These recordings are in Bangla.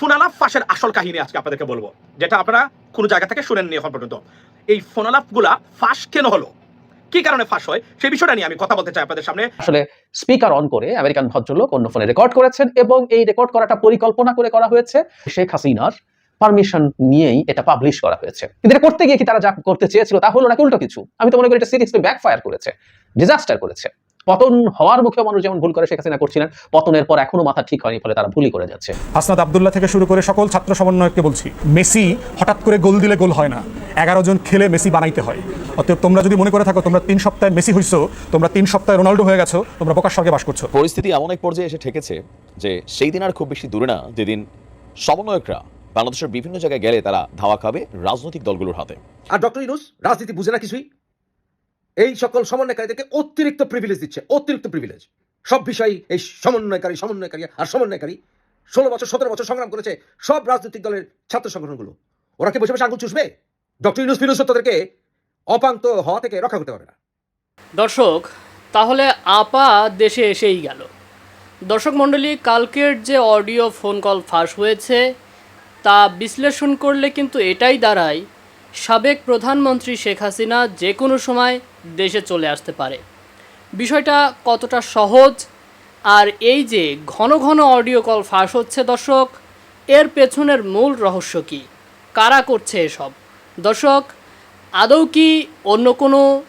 ফোনালাপ ফাঁসের আসল কাহিনী আজকে আপনাদেরকে বলব, যেটা আপনারা কোনো জায়গা থেকে শুনেননি এখন পর্যন্ত। এই ফোনালাপগুলা ফাঁস কেন হলো? কি কারণে ফাঁস হয়? সেই বিষয়টা নিয়ে আমি কথা বলতে চাই আপনাদের সামনে। আসলে স্পিকার অন করে আমেরিকান ভদ্রলোক অন্য ফোনে রেকর্ড করেছেন এবং এই রেকর্ড করাটা পরিকল্পনা করে করা হয়েছে। শেখ হাসিনার পারমিশন নিয়েই এটা পাবলিশ করা হয়েছে। কিন্তু এটা করতে গিয়ে কি তারা যা করতে চেয়েছিল তা হলো নাকি উল্টো কিছু? আমি তো মনে করি এটা সিরিয়াসলি ব্যাকফায়ার করেছে, ডিজাস্টার করেছে। পতন হওয়ার মুখে মানুষ যেমন ভুল করে শেখ হাসিনা করছিলেন পতনের পর এখনও মাথা ঠিক হয়নি ফলে তারা ভুলই করে যাচ্ছে। হাসনাত আবদুল্লাহ থেকে শুরু করে সকল ছাত্র সমন্বয়ককে বলছি মেসি হঠাৎ করে গোল দিলে গোল হয় না। এগারো জন খেলে মেসি বানাইতে হয়। অতএব তোমরা যদি মনে করে থাকো তোমরা তিন সপ্তাহে মেসি হইছো তোমরা তিন সপ্তাহে রোনাল্ডো হয়ে গেছো তোমরা প্রকাশ স্বর্গে বাস করছ। পরিস্থিতি এমন এক পর্যায়ে এসে ঠেকেছে যে সেই দিন আর খুব বেশি দূরে না যেদিন সমন্বয়করা বাংলাদেশের বিভিন্ন জায়গায় গেলে তারা ধাওয়া খাবে রাজনৈতিক দলগুলোর হাতে। আর ডক্টর ইনুস রাজনীতি বুঝে না কিছুই? এই সকল সমন্বয়কারীদেরকে অতিরিক্ত প্রিভিলেজ দিচ্ছে, অতিরিক্ত প্রিভিলেজ সব বিষয় এই সমন্বয়কারী সমন্বয়কারী আর সমন্বয়কারী ষোলো বছর, সতেরো বছর সংগ্রাম করেছে সব রাজনৈতিক দলের ছাত্র সংগঠনগুলো। ওরা কি বসে বসে আঙুল চুষবে? ডক্টর ইনুস ফিনুস তাদেরকে অপান্ত হওয়া থেকে রক্ষা করতে পারবে না। দর্শক, তাহলে আপা দেশে এসেই গেল। দর্শক মণ্ডলী, কালকের যে অডিও ফোন কল ফাঁস হয়েছে, তা বিশ্লেষণ করলে কিন্তু এটাই দাঁড়ায় সাবেক প্রধানমন্ত্রী শেখ হাসিনা যে কোনো সময় দেশে চলে আসতে পারে। বিষয়টা কতটা সহজ আর এই যে ঘন ঘন অডিও কল ফাঁস হচ্ছে দর্শক, এর পেছনের মূল রহস্য কী? কারা করছে এসব? দর্শক, আদৌ কি অন্য কোনো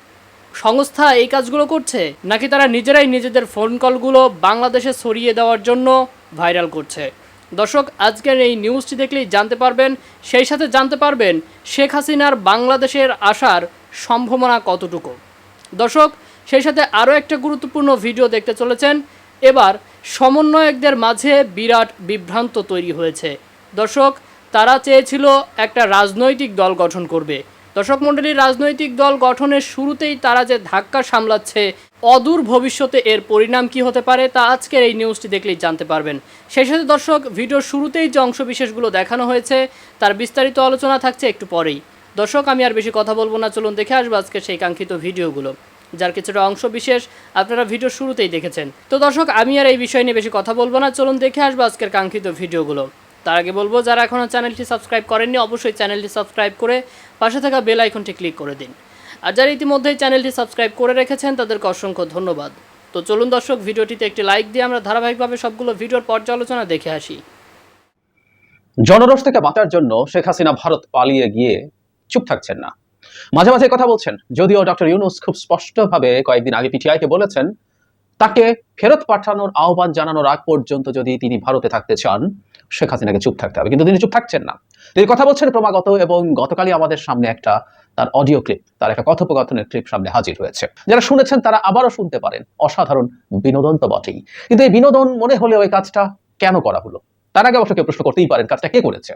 সংস্থা এই কাজগুলো করছে? নাকি তারা নিজেরাই নিজেদের ফোন কলগুলো বাংলাদেশে ছড়িয়ে দেওয়ার জন্য ভাইরাল করছে? দর্শক, আজকের এই নিউজটি দেখলেই জানতে পারবেন, সেই সাথে জানতে পারবেন শেখ হাসিনার বাংলাদেশের আসার সম্ভাবনা কতটুকু। দর্শক, সেই সাথে আরও একটা গুরুত্বপূর্ণ ভিডিও দেখতে চলেছেন। এবার সমন্বয়কদের মাঝে বিরাট বিভ্রান্ত তৈরি হয়েছে। দর্শক, তারা চেয়েছিল একটা রাজনৈতিক দল গঠন করবে। দর্শক মণ্ডলীর রাজনৈতিক দল গঠনের শুরুতেই তারা যে ধাক্কা সামলাচ্ছে, অদূর ভবিষ্যতে এর পরিণাম কি হতে পারে তা আজকের এই নিউজটি দেখলেই জানতে পারবেন। সেই সাথে দর্শক, ভিডিওর শুরুতেই যে অংশবিশেষগুলো দেখানো হয়েছে, তার বিস্তারিত আলোচনা থাকছে একটু পরেই। দর্শক, আমি আর বেশি কথা বলব না, চলুন দেখে আসব আজকে সেই কাঙ্ক্ষিত ভিডিওগুলো। যার কিছুটা অংশ বিশেষ আপনারা ভিডিও শুরুতেই দেখেছেন। তো দর্শক, আমি আর এই বিষয় নিয়ে বেশি কথা বলব না, চলুন দেখে আসব আজকের কাঙ্ক্ষিত ভিডিওগুলো। তার আগে বলব, যারা এখনও চ্যানেলটি সাবস্ক্রাইব করেননি, অবশ্যই চ্যানেলটি সাবস্ক্রাইব করে পাশে থাকা বেল আইকনটি ক্লিক করে দিন। আর যারা ইতিমধ্যেই চ্যানেলটি সাবস্ক্রাইব করে রেখেছেন, তাদেরকে অসংখ্য ধন্যবাদ। তো চলুন দর্শক, ভিডিওটিতে একটি লাইক দিয়ে আমরা ধারাবাহিকভাবে সবগুলো ভিডিওর পর্যালোচনা দেখে আসি। জনরোষ থেকে বাঁচার জন্য শেখ হাসিনা ভারত পালিয়ে গিয়ে চুপ থাকছেন না। মাঝে মাঝে কথা বলছেন, যদিও ডক্টর ইউনুস খুব স্পষ্টভাবে কয়েকদিন আগে পিটিআইকে বলেছেন, তাকে ফেরত পাঠানোর আহ্বান জানানোর আগ পর্যন্ত যদি তিনি ভারতে থাকতে চান শেখ হাসিনাকে চুপ থাকতে হবে। কিন্তু তিনি চুপ থাকছেন না। তিনি কথা বলছেন ক্রমাগত এবং গতকালই আমাদের সামনে একটা তার অডিও ক্লিপ তার একটা কথোপকথনের ক্লিপ সামনে হাজির হয়েছে। যারা শুনেছেন তারা আবারও শুনতে পারেন। অসাধারণ বিনোদন তো বটেই। কিন্তু এই বিনোদন মনে হলেও এই কাজটা কেন করা হলো? তার আগে অবশ্য কেউ প্রশ্ন করতেই পারেন কাজটা কে করেছে।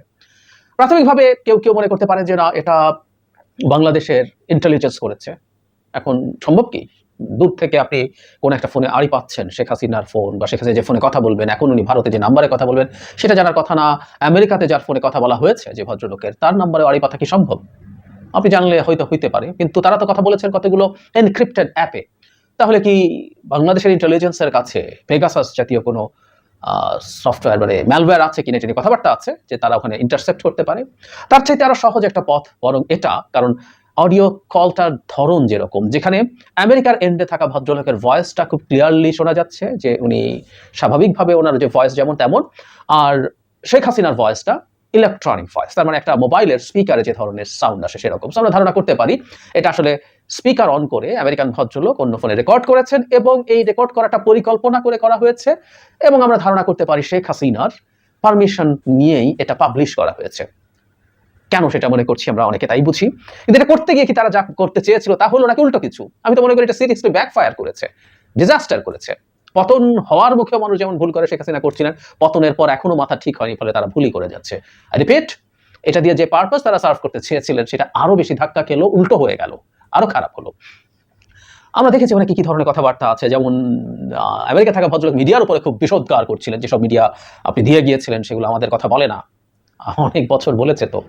প্রাথমিকভাবে কেউ কেউ মনে করতে পারে যে না, এটা বাংলাদেশের ইন্টেলিজেন্স করেছে। এখন সম্ভব কি? দূর থেকে আপনি কোন একটা ফোনে আড়ি পাচ্ছেন, শেখ হাসিনার ফোন বা শেখ হাসিনা যে ফোনে কথা বলবেন, এখন উনি ভারতে যে নাম্বারে কথা বলবেন, সেটা জানার কথা না, আমেরিকাতে যার ফোনে কথা বলা হয়েছে যে ভদ্রলোকের, তার নাম্বারে আড়ি পাতা কি সম্ভব? আপনি জানলে হয়তো হইতে পারে, কিন্তু তারা তো কথা বলেছেন কতগুলো এনক্রিপ্টেড অ্যাপে তাহলে কি বাংলাদেশের ইন্টেলিজেন্সের কাছে পেগাসাস জাতীয় কোনো সফটওয়্যার মানে ম্যালওয়্যার আছে কিনা এটা কথাবার্তা আছে, যে তারা ওখানে ইন্টারসেপ্ট করতে পারে? তার চাইতে আরও সহজ একটা পথ, বরং এটা, কারণ অডিও কলটার ধরন যেরকম, যেখানে আমেরিকার এন্ডে থাকা ভদ্রলোকের ভয়েসটা খুব ক্লিয়ারলি শোনা যাচ্ছে, যে উনি স্বাভাবিকভাবে ওনার যে ভয়েস যেমন তেমন, আর শেখ হাসিনার ভয়েসটা ইলেকট্রনিক ভয়েস তার মানে একটা মোবাইলের স্পিকারে যে ধরনের সাউন্ড আসে সেরকম। আমরা ধারণা করতে পারি, এটা আসলে স্পিকার অন করে আমেরিকান ভদ্রলোক অন্য ফোনে রেকর্ড করেছেন এবং এই রেকর্ড করাটা পরিকল্পনা করে করা হয়েছে এবং আমরা ধারণা করতে পারি শেখ হাসিনার পারমিশন নিয়েই এটা পাবলিশ করা হয়েছে। কেন সেটা মনে করছি আমরা অনেকে তাই বুঝি। কিন্তু এটা করতে গিয়ে কি তারা যা করতে চেয়েছিল তা হলো নাকি উল্টো কিছু? আমি তো মনে করি এটা সিরিয়াসলি ব্যাকফায়ার করেছে ডিজাস্টার করেছে। পতন হওয়ার মুখে মানুষ যেমন ভুল করে শেখ হাসিনা করছিলেন, পতনের পর এখনও মাথা ঠিক হয়নি, ফলে তারা ভুলই করে যাচ্ছে। রিপিট এটা দিয়ে যে পারপাস তারা সার্ভ করতে চেয়েছিলেন, সেটা আরও বেশি ধাক্কা খেলো, উল্টো হয়ে গেল, আরও খারাপ হলো। আমরা দেখেছি ওখানে কি ধরনের কথাবার্তা আছে, যেমন আমেরিকা থাকা ভদ্রলোক মিডিয়ার উপরে খুব বিষোদ্গার করছিলেন, যেসব মিডিয়া আপনি দিয়ে গিয়েছিলেন, সেগুলো আমাদের কথা বলে না। অনেক বছর বলেছে তো।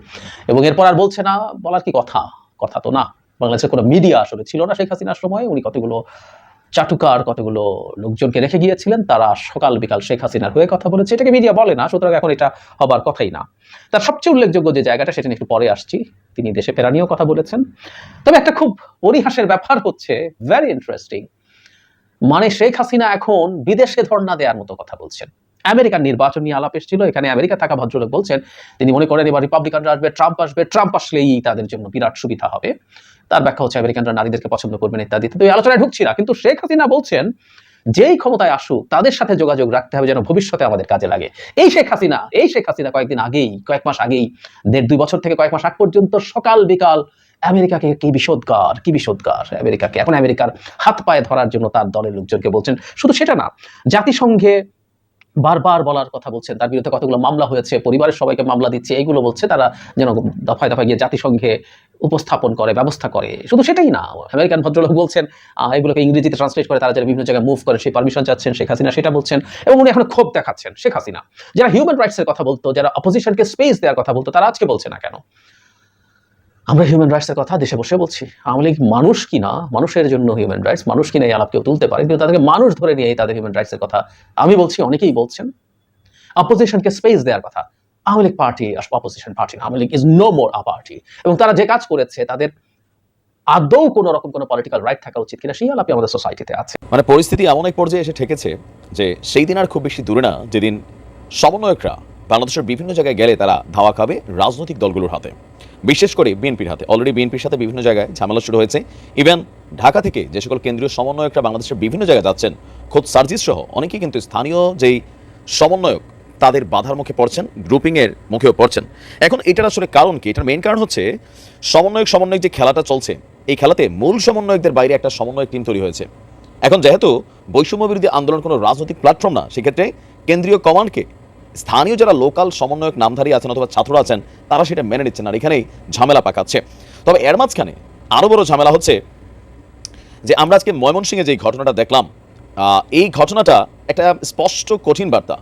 এবং এরপর আর বলছে না, বলার কি কথা? কথা তো না। বাংলাদেশের কোনো মিডিয়া আসলে ছিল না শেখ হাসিনার সময়। উনি কতগুলো চাটুকার, কতগুলো লোকজনকে রেখে গিয়েছিলেন, তারা সকাল বিকাল শেখ হাসিনার হয়ে কথা বলেছে। এটাকে মিডিয়া বলে না, সুতরাং এখন এটা হবার কথাই না। তার সবচেয়ে উল্লেখযোগ্য যে জায়গাটা, সেটা একটু পরে আসছি। তিনি দেশে ফেরা নিয়েও কথা বলেছেন। তবে একটা খুব পরিহাসের ব্যাপার হচ্ছে ভেরি ইন্টারেস্টিং মানে শেখ হাসিনা এখন বিদেশে ধর্ণা দেওয়ার মতো কথা বলছেন। আমেরিকার নির্বাচন নিয়ে আলাপ এসেছিল। এখানে আমেরিকা থাকা ভদ্রলোক বলছেন, তিনি মনে করেন এবার রিপাবলিকানরা আসবে ট্রাম্প আসবে ট্রাম্প আসলেই তাদের জন্য বিরাট সুবিধা হবে। তার ব্যাখ্যা হচ্ছে আমেরিকানরা নারীদেরকে পছন্দ করবেন ইত্যাদি। তো এই আলোচনায় ঢুকছি না, কিন্তু শেখ হাসিনা বলছেন, যেই ক্ষমতায় আসুক, তাদের সাথে যোগাযোগ রাখতে হবে যেন ভবিষ্যতে আমাদের কাজে লাগে। এই শেখ হাসিনা, এই শেখ হাসিনা কয়েকদিন আগেই, কয়েক মাস আগেই, দেড় দুই বছর থেকে কয়েক মাস আগ পর্যন্ত সকাল বিকাল আমেরিকাকে কি বিষোদ্গার কি বিষোদ্গার আমেরিকাকে? এখন আমেরিকার হাত পায়ে ধরার জন্য তার দলের লোকজনকে বলছেন। শুধু সেটা না, জাতিসংঘে বারবার বলার কথা বলছেন। তার বিরুদ্ধে কতগুলো মামলা হয়েছে, পরিবারের সবাইকে মামলা দিচ্ছে এইগুলো বলছে, তারা যেন দফায় দফায় গিয়ে জাতিসংঘে উপস্থাপন করে, ব্যবস্থা করে। শুধু সেটাই না, আমেরিকান ভদ্রলোক বলছেন এগুলোকে ইংরেজিতে ট্রান্সলেট করে তারা যারা বিভিন্ন জায়গায় মুভ করে, সেই পারমিশন চাচ্ছেন, শেখ হাসিনা সেটা বলছেন এবং উনি এখন ক্ষোভ দেখাচ্ছেন শেখ হাসিনা। যারা হিউম্যান রাইটসের কথা বলতো, যারা অপোজিশনকে স্পেস দেওয়ার কথা বলতো, তারা আজকে বলছে না কেন? আমরা হিউম্যান রাইটসের কথা দেশে বসে বলছি। আওয়ামী লীগ মানুষ কিনা মানুষের জন্য হিউম্যান রাইটস মানুষ কিনা এই আলাপ কেউ তুলতে পারে? কিন্তু তাদেরকে মানুষ ধরে নিয়ে তাদের হিউম্যান রাইটসের কথা আমি বলছি, অনেকেই বলছেন। অপোজিশনকে স্পেস দেওয়ার কথা। Awami League party opposition party Awami League is no more a party এবং তারা যে কাজ করেছে, তাদের আদৌ কোনো রকম কোনো পলিটিক্যাল রাইট থাকা উচিত কিনা, সেই আলাপই আমাদের সোসাইটিতে আছে। মানে পরিস্থিতি এমন এক পর্যায়ে এসে ঠেকেছে যে সেই দিন আর খুব বেশি দূরে না, যেদিন সমন্বয়করা বাংলাদেশের বিভিন্ন জায়গায় গেলে তারা ধাওয়া খাবে রাজনৈতিক দলগুলোর হাতে। বিশেষ করে বিএনপির হাতে। অলরেডি বিএনপির সাথে বিভিন্ন জায়গায় ঝামেলা শুরু হয়েছে। ইভেন ঢাকা থেকে যে সকল কেন্দ্রীয় সমন্বয়করা বাংলাদেশের বিভিন্ন জায়গায় যাচ্ছেন, খোদ সার্জিস সহ অনেকেই কিন্তু স্থানীয় যেই সমন্বয়ক, তাদের বাধার মুখে পড়ছেন গ্রুপিংয়ের মুখেও পড়ছেন। এখন এটার আসলে কারণ কি? এটার মেইন কারণ হচ্ছে সমন্বয়ক সমন্বয়ক যে খেলাটা চলছে, এই খেলাতে মূল সমন্বয়কদের বাইরে একটা সমন্বয়ক টিম তৈরি হয়েছে। এখন যেহেতু বৈষম্য বিরোধী আন্দোলন কোনো রাজনৈতিক প্ল্যাটফর্ম না, সেক্ষেত্রে কেন্দ্রীয় কমান্ডকে স্থানীয় যারা লোকাল সমন্বয়ক নামধারী আছেন অথবা ছাত্ররা আছেন, তারা সেটা মেনে নিচ্ছেন আর এখানেই ঝামেলা পাকাচ্ছে। তবে এর মাঝখানে আরও বড় ঝামেলা হচ্ছে যে আমরা আজকে ময়মনসিংহে যে ঘটনাটা দেখলাম এই ঘটনাটা একটা স্পষ্ট কঠিন বার্তা।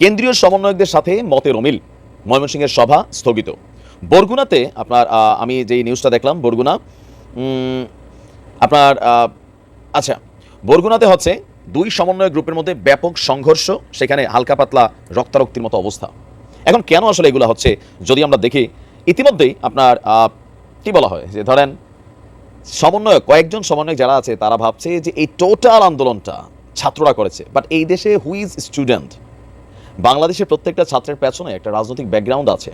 কেন্দ্রীয় সমন্বয়কদের সাথে মতের অমিল ময়মনসিংহের সভা স্থগিত। বরগুনাতে আপনার আমি যেই নিউজটা দেখলাম, বরগুনা আপনার আচ্ছা বরগুনাতে হচ্ছে দুই সমন্বয় গ্রুপের মধ্যে ব্যাপক সংঘর্ষ, সেখানে হালকা পাতলা রক্তারক্তির মতো অবস্থা। এখন কেন আসলে এগুলো হচ্ছে? যদি আমরা দেখি, ইতিমধ্যেই আপনার কি বলা হয়? যে ধরেন, সমন্বয়ক, কয়েকজন সমন্বয়ক যারা আছে, তারা ভাবছে যে এই টোটাল আন্দোলনটা ছাত্ররা করেছে। বাট এই দেশে হুইজ স্টুডেন্ট বাংলাদেশের প্রত্যেকটা ছাত্রের পেছনে একটা রাজনৈতিক ব্যাকগ্রাউন্ড আছে,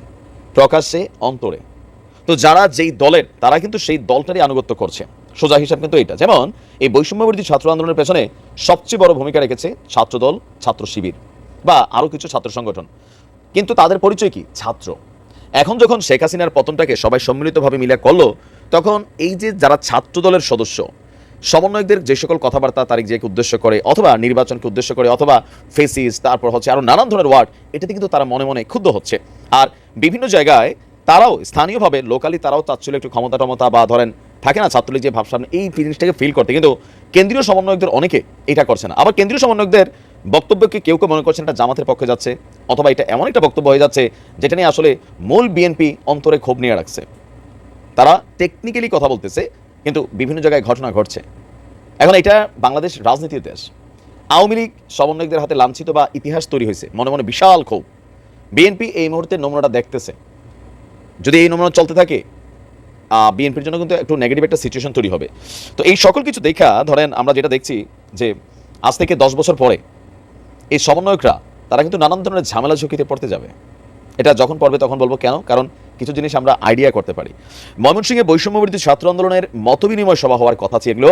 প্রকাশ্যে, অন্তরে। তো যারা যেই দলের, তারা কিন্তু সেই দলটারই আনুগত্য করছে। সোজা হিসাব কিন্তু এটা যেমন, এই বৈষম্যবর্তী ছাত্র আন্দোলনের পেছনে সবচেয়ে বড় ভূমিকা রেখেছে ছাত্রদল, ছাত্র শিবির বা আরও কিছু ছাত্র সংগঠন। কিন্তু তাদের পরিচয় কি? ছাত্র। এখন যখন শেখ হাসিনার পতনটাকে সবাই সম্মিলিতভাবে মিলে করল, তখন এই যে যারা ছাত্র দলের সদস্য, সমন্বয়কদের যে সকল কথাবার্তা তারিখ যে উদ্দেশ্য করে অথবা নির্বাচনকে উদ্দেশ্য করে অথবা ফেসিস তারপর হচ্ছে আরও নানান ধরনের ওয়ার্ড এটাতে কিন্তু তারা মনে মনে ক্ষুব্ধ হচ্ছে। আর বিভিন্ন জায়গায় তারাও স্থানীয়ভাবে লোকালি তারাও চাচ্ছিল একটু ক্ষমতা টমতা বা ধরেন থাকে না ছাত্রলীগ যে ভাবসাব এই জিনিসটাকে ফিল করতে। কিন্তু কেন্দ্রীয় সমন্বয়কদের অনেকে এটা করছে না। আবার কেন্দ্রীয় সমন্বয়কদের বক্তব্যকে কেউ কেউ মনে করছেন এটা জামাতের পক্ষে যাচ্ছে? অথবা এটা এমন একটা বক্তব্য হয়ে যাচ্ছে যেটা নিয়ে আসলে মূল বিএনপি অন্তরে ক্ষোভ নিয়ে রাখছে। তারা টেকনিক্যালি কথা বলতেছে, কিন্তু বিভিন্ন জায়গায় ঘটনা ঘটছে। এখন এটা বাংলাদেশ রাজনীতির দেশ। আওয়ামী লীগ সমন্বয়কদের হাতে লাঞ্ছিত বা ইতিহাস তৈরি হয়েছে, মনে মনে বিশাল ক্ষোভ। বিএনপি এই মুহূর্তে নমুনাটা দেখতেছে। যদি এই নমুনা চলতে থাকে বিএনপির জন্য কিন্তু একটু নেগেটিভ একটা সিচুয়েশন তৈরি হবে। তো এই সকল কিছু দেখা, ধরেন আমরা যেটা দেখছি যে আজ থেকে দশ বছর পরে এই সমন্বয়করা, তারা কিন্তু নানান ধরনের ঝামেলা ঝুঁকিতে পড়তে যাবে। এটা যখন পড়বে তখন বলব কেন? কারণ কিছু জিনিস আমরা আইডিয়া করতে পারি। ময়মনসিংহে বৈষম্যবিরোধী ছাত্র আন্দোলনের মতবিনিময় সভা হওয়ার কথা এগুলো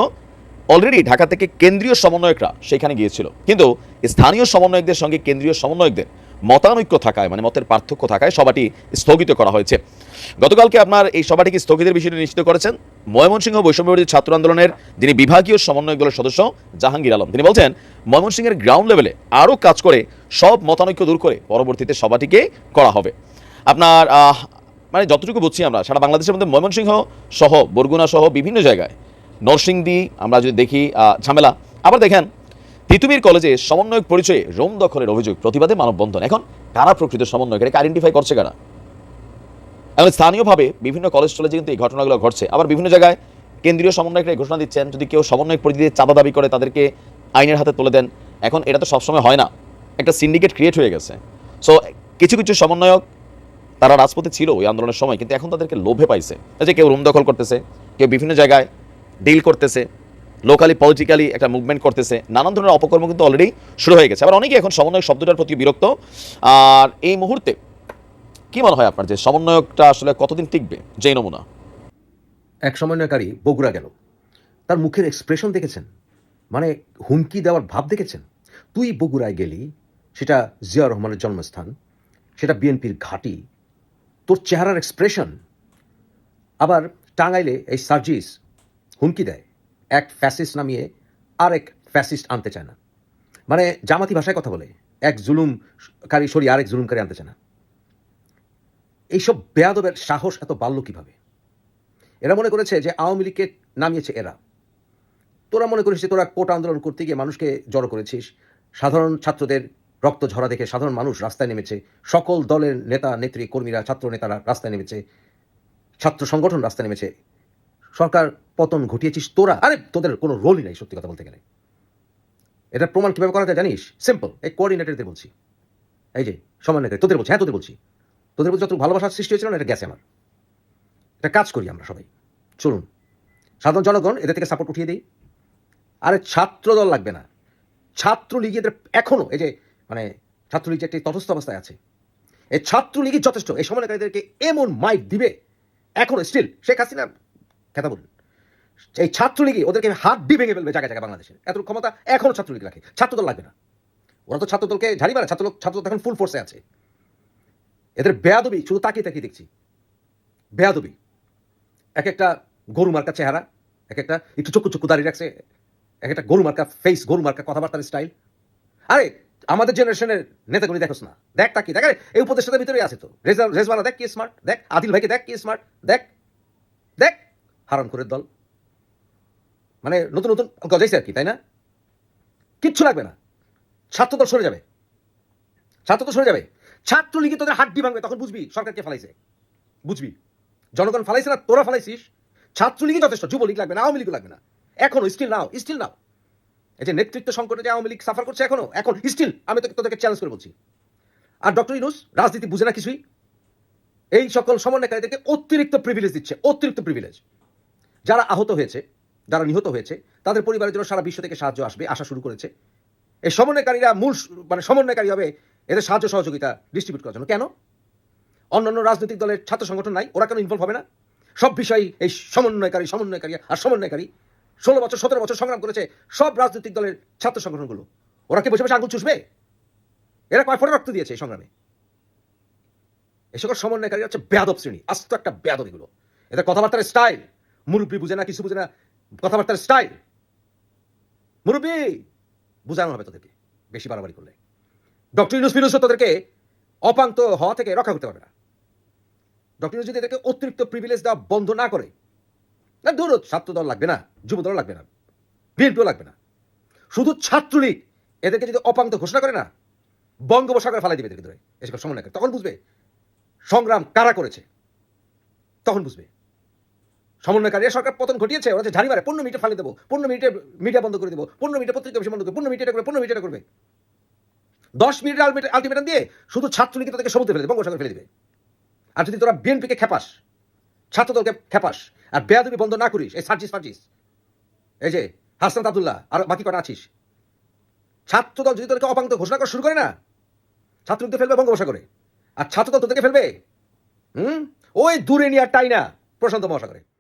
অলরেডি ঢাকা থেকে কেন্দ্রীয় সমন্বয়করা সেখানে গিয়েছিল। কিন্তু স্থানীয় সমন্বয়কদের সঙ্গে কেন্দ্রীয় সমন্বয়কদের মতানৈক্য থাকায় মানে মতের পার্থক্য থাকায় সভাটি স্থগিত করা হয়েছে। গতকালকে আপনার এই সভাটিকে স্থগিতের বিষয়টি নিশ্চিত করেছেন ময়মনসিংহ বৈষম্যবিরোধী ছাত্র আন্দোলনের যিনি বিভাগীয় সমন্বয় দলের সদস্য, জাহাঙ্গীর আলম। তিনি বলছেন, ময়মনসিংহের গ্রাউন্ড লেভেলে আরও কাজ করে সব মতানৈক্য দূর করে পরবর্তীতে সভাটিকে করা হবে। আপনার মানে যতটুকু বুঝছি আমরা, সারা বাংলাদেশের মধ্যে ময়মনসিংহ সহ, বরগুনা সহ বিভিন্ন জায়গায়, নরসিংদী, আমরা যদি দেখি ঝামেলা। আবার দেখেন তিতুমির কলেজে সমন্বয়ক পরিচয়ে রোম দখলের অভিযোগ, প্রতিবাদে মানববন্ধন। এখন কারা প্রকৃত সমন্বয়ক এটাকে আইডেন্টিফাই করছে কারা? এখন স্থানীয়ভাবে বিভিন্ন কলেজ চলেছে কিন্তু এই ঘটনাগুলো ঘটছে। আবার বিভিন্ন জায়গায় কেন্দ্রীয় সমন্বয়করা ঘোষণা দিচ্ছেন, যদি কেউ সমন্বয়ক পরিধিতে চাঁদা দাবি করে তাদেরকে আইনের হাতে তুলে দেন। এখন এটা তো সবসময় হয় না। একটা সিন্ডিকেট ক্রিয়েট হয়ে গেছে। সো কিছু কিছু সমন্বয়ক, তারা রাজপথে ছিল ওই আন্দোলনের সময়, কিন্তু এখন তাদেরকে লোভে পাইছে। যে কেউ রুম দখল করতেছে, কেউ বিভিন্ন জায়গায় ডিল করতেছে লোকালি পলিটিক্যালি একটা মুভমেন্ট করতেছে। নানান ধরনের অপকর্ম কিন্তু অলরেডি শুরু হয়ে গেছে। আবার অনেকে এখন সমন্বয়ক শব্দটার প্রতি বিরক্ত। আর এই মুহূর্তে কি মনে হয় আপনার যে সমন্বয়কটা আসলে কতদিন টিকবে? যে নমুনা। এক সমন্বয়কারী বগুড়া গেল। তার মুখের এক্সপ্রেশন দেখেছেন? মানে হুমকি দেওয়ার ভাব দেখেছেন? তুই বগুড়ায় গেলি, সেটা জিয়া রহমানের জন্মস্থান, সেটা বিএনপির ঘাঁটি, তোর চেহারার এক্সপ্রেশন আবার টাঙ্গাইলে এই সার্জিস হুমকি দেয়। এক ফ্যাসিস্ট নামিয়ে আরেক ফ্যাসিস্ট আনতে চায় না। মানে জামাতি ভাষায় কথা বলে, এক জুলুমকারী সরি আরেক জুলুমকারী আনতে চায় না। এইসব বেয়াদবের সাহস এত বাড়ল কীভাবে? এরা মনে করেছে যে আওয়ামী লীগকে নামিয়েছে এরা। তোরা মনে করিস যে তোরা কোটা আন্দোলন করতে গিয়ে মানুষকে জড়ো করেছিস, সাধারণ ছাত্রদের রক্ত ঝরা দেখে সাধারণ মানুষ রাস্তায় নেমেছে, সকল দলের নেতা, নেত্রী, কর্মীরা ছাত্র নেতারা রাস্তায় নেমেছে, ছাত্র সংগঠন রাস্তায় নেমেছে সরকার পতন ঘটিয়েছিস তোরা? আরে, তোদের কোনো রোলই নাই সত্যি কথা বলতে গেলে। এটা প্রমাণ কীভাবে করা যায় জানিস? সিম্পল এই কোঅর্ডিনেটরদের বলছি। এই যে, সমন্বয়কারী, তোদের বলছি হ্যাঁ তোদের বলছি। তোদের প্রতি যত ভালোবাসার সৃষ্টি হয়েছিল না, এটা গেছে আমার। এটা কাজ করি আমরা সবাই। চলুন। সাধারণ জনগণ, এদের থেকে সাপোর্ট উঠিয়ে দিই। আরে ছাত্র দল লাগবে না। ছাত্রলীগ এদের এখনও এই যে মানে ছাত্রলীগ একটি তটস্থ অবস্থায় আছে। এই ছাত্রলীগই যথেষ্ট। এই সমন্বয়কারীদেরকে এমন মাইক দিবে। এখনও স্টিল শেখ হাসিনা বলুন। এই ছাত্রলীগই ওদেরকে হাত দিয়ে ভেঙে ফেলবে জায়গায় জায়গায় বাংলাদেশের এত ক্ষমতা এখনও ছাত্রলীগ রাখে। ছাত্রদল লাগবে না। ওরা তো ছাত্রদলকে ঝাড়ি মারে ছাত্র ছাত্রদল এখন ফুল ফোর্সে আছে। এদের বেয়াদবি, শুধু তাকিয়ে তাকিয়ে দেখছি। বেয়াদবি। এক একটা গরু মার্কা চেহারা, এক একটা একটু চক্ষু চক্ষু দাঁড়িয়ে রাখছে, এক একটা গরু মার্কা ফেস গরু মার্কা কথাবার্তার স্টাইল আরে, আমাদের জেনারেশনের নেতাগুলি দেখোস না। দেখ তাকি দেখ এই উপদেষ্টাদের ভিতরে আছে তো। রেজা রেজওয়ানা, দেখ কি স্মার্ট দেখ, আদিল ভাইকে দেখ কি স্মার্ট দেখ দেখ। হারান করে দল। মানে নতুন নতুন গজাইছে আর কি, তাই না? কিচ্ছু লাগবে না। ছাত্রদল সরে যাবে। ছাত্রদল সরে যাবে। ছাত্রলীগে তোদের হাড্ডি ভাঙবে, তখন বুঝবি সরকারকে ফালাইছে। বুঝবি। জনগণ ফালাইছে না, তোরা ফালাইছিস। ছাত্রলীগই যথেষ্ট, যুবলীগ লাগবে না, আওয়ামী লীগও লাগবে না। এখনও স্টিল নাও স্টিল নাও এই যে নেতৃত্ব সংকটে যে আওয়ামী লীগ সাফার করছে এখনও, এখন স্টিল আমি তোকে, তোদেরকে চ্যালেঞ্জ করে বলছি। আর ডক্টর ইনুস রাজনীতি বুঝে না কিছুই? এই সকল সমন্বয়কারীদেরকে অতিরিক্ত প্রিভিলেজ দিচ্ছে, অতিরিক্ত প্রিভিলেজ যারা আহত হয়েছে, যারা নিহত হয়েছে, তাদের পরিবারের জন্য সারা বিশ্ব থেকে সাহায্য আসবে আসা শুরু করেছে। এই সমন্বয়কারীরা মূল মানে সমন্বয়কারী হবে এদের সাহায্য সহযোগিতা ডিস্ট্রিবিউট করার জন্য। কেন? অন্যান্য রাজনৈতিক দলের ছাত্র সংগঠন নাই, ওরা কেন ইনভলভ হবে না? সব বিষয়ই এই সমন্বয়কারী সমন্বয়কারী আর সমন্বয়কারী ষোলো বছর, সতেরো বছর সংগ্রাম করেছে সব রাজনৈতিক দলের ছাত্র সংগঠনগুলো। ওরা কি বসে বসে আঙুল চুষবে? এরা কয় ফোটা রক্ত দিয়েছে এই সংগ্রামে। এই সকল সমন্বয়কারী হচ্ছে বেয়াদব শ্রেণি, আস্ত একটা বেয়াদব এগুলো। এদের কথাবার্তার স্টাইল মুরব্বী বুঝে না, কিছু বুঝে না, কথাবার্তার স্টাইল মুরব্বী, বুঝানো হবে তোদেরকে, বেশি বাড়াবাড়ি করলে। ডক্টর ইউনুস ফিনুস তোদেরকে অপান্ত হওয়া থেকে রক্ষা করতে পারবে না। ডক্টর ইউনুস যদি এদেরকে অতিরিক্ত প্রিভিলেজ দেওয়া বন্ধ না করে, না, দূর ছাত্র দল লাগবে না যুব দল লাগবে না, বিএনপিও লাগবে না। শুধু ছাত্রলীগ এদেরকে যদি অপান্ত ঘোষণা করে না, বঙ্গোপসাগরে ফালাই দিবে এদেরকে ধরে, এসব সমন্বয় তখন বুঝবে, সংগ্রাম কারা করেছে, তখন বুঝবে। সমন্বয়কারী সরকার পতন ঘটিয়েছে, ওরা ঝাড়ি মারে পনেরো মিনিটে ফালি দেবো, পনেরো মিনিটে মিডিয়া বন্ধ করে দেবো, পনেরো মিনিটে পত্রিকা বেশি বন্ধ করে, পনেরো মিনিটে করবে, পনেরো মিনিটে করবে। দশ মিনিটের আলটিমেটাম দিয়ে শুধু ছাত্রলীগকে তাদেরকে সমুদ্রে ফেলে দেবে, বঙ্গোপসাগরে ফেলে দিবে। আর যদি তোরা বিএনপিকে খেপাস, ছাত্রদলকে খেপাস, আর বেয়াদবি বন্ধ না করিস, এই সার্জিস ফার্জিস, এই যে হাসনাত আবদুল্লাহ, আর বাকি কটা আছিস? ছাত্রদল যদি তোদেরকে অপাঙ্ক ঘোষণা করা শুরু করে না ছাত্রলীগকে ফেলবে বঙ্গোপসাগরে, আর ছাত্রদল তোদেরকে ফেলবে? হুম? ওই দূরে নিয়ে আর টাই না, প্রশান্ত মহাসাগরে।